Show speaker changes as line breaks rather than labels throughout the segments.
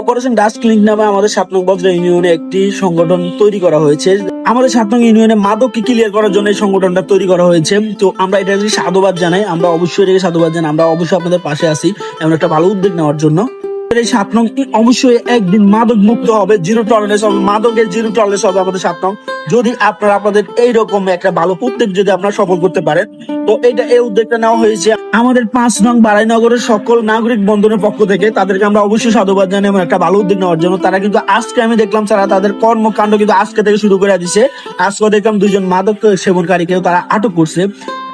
Operation dust clinic নামে আমাদের সাত নং বজ্র ইউনিয়নে একটি সংগঠন তৈরি করা হয়েছে। আমাদের সাত নং ইউনিয়নে মাদককে ক্লিয়ার করার জন্য এই সংগঠনটা তৈরি করা হয়েছে। তো আমরা এটা সাধুবাদ জানাই। আমরা অবশ্যই এটাকে সাধুবাদ জানাই। আমরা অবশ্যই আপনাদের পাশে আছি। এমন একটা ভালো উদ্যোগ নেওয়ার জন্য। এই সাত নং অবশ্যই একদিন মাদক মুক্ত হবে, জিরো টলারেন্স হবে, মাদকের জিরো টলারেন্স হবে আমাদের সাত যদি আপনারা এইরকম একটা ভালো উদ্যোগ যদি আপনারা সফল করতে পারেন, তো এটা এই উদ্যোগটা নেওয়া হয়েছে আমাদের পাঁচ নং বারাইনগরের সকল নাগরিক বন্ধনের পক্ষ থেকে। তাদেরকে আমরা অবশ্যই সাধুবাদ জানাই এবং একটা ভালো উদ্যোগ নেওয়ার জন্য। তারা কিন্তু আজকে আমি দেখলাম, তারা তাদের কর্মকাণ্ড কিন্তু আজকে থেকে শুরু করে দিছে। আজকে দেখলাম দুইজন মাদক সেবনকারীকেও তারা আটক করছে।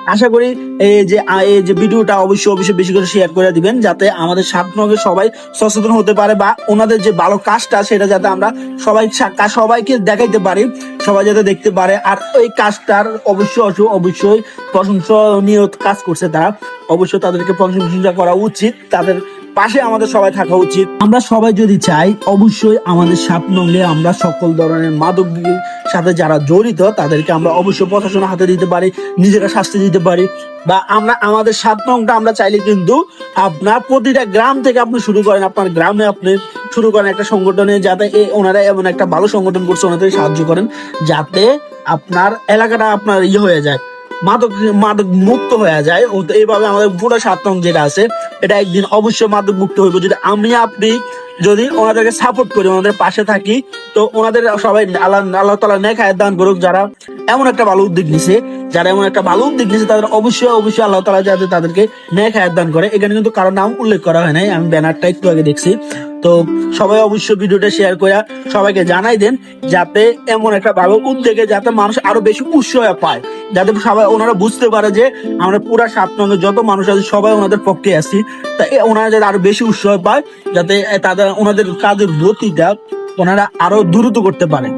আশা করি এই যে এই যে ভিডিওটা অবশ্যই অবশ্যই বেশি করে শেয়ার করে দিবেন, যাতে আমাদের সাত সবাই সচেতন হতে পারে বা ওনাদের যে ভালো কাজটা, সেটা যাতে আমরা সবাই সবাইকে দেখাইতে পারি, সবাই যাতে দেখতে পারে। আর ওই কাজটার অবশ্যই, অবশ্যই- প্রশংসনীয় কাজ করছে তারা। অবশ্যই তাদেরকে প্রশংসা করা উচিত, তাদের পাশে আমাদের সবাই থাকা উচিত। আমরা সবাই যদি চাই, অবশ্যই আমাদের সাত নঙ্গে আমরা সকল ধরনের মাদক সাথে যারা জড়িত, তাদেরকে আমরা অবশ্যই প্রশাসনের হাতে দিতে পারি, নিজেরা শাস্তি দিতে পারি। বা আমরা, আমাদের সাত নংটা আমরা চাইলে কিন্তু আপনার প্রতিটা গ্রাম থেকে আপনি শুরু করেন, আপনার গ্রামে আপনি শুরু করেন একটা সংগঠনে যাতে এ- ওনারা এমন একটা ভালো সংগঠন করছে, ওনাদের সাহায্য করেন, যাতে আপনার এলাকাটা আপনার ইয়ে হয়ে যায়, মাদক মাদক মুক্ত হয়ে যায়। এইভাবে আমাদের পুরো সাত নং যেটা আছে, এটা একদিন অবশ্যই মাদক মুক্ত হইব। যদি আমি, আপনি যদি ওনাদেরকে সাপোর্ট করি, ওনাদের পাশে থাকি, তো ওনাদের সবাই আল্লাহ আল্লাহ তালা হায়াত দান করুক, যারা এমন একটা ভালো উদ্যোগ নিছে, যারা এমন একটা ভালো উদ্যোগ নিছে, তাদের অবশ্যই অবশ্যই আল্লাহ তালা যাতে তাদেরকে হায়াত দান করে। এখানে কিন্তু কারোর নাম উল্লেখ করা হয় নাই, আমি ব্যানারটা একটু আগে দেখছি। তো সবাই অবশ্যই ভিডিওটা শেয়ার করে সবাইকে জানাই দেন যাতে এমন একটা ভালো উদ্যোগে যাতে মানুষ আরও বেশি উৎসাহ পায়। যাতে সবাই ওনারা বুঝতে পারে যে আমরা পুরা সাত নঙ্গে যত মানুষ আছে, সবাই ওনাদের পক্ষে আছি। তা ওনারা যাতে আরও বেশি উৎসাহ পায়, যাতে তাদের, ওনাদের কাজের গতিটা ওনারা আরও দ্রুত করতে পারে।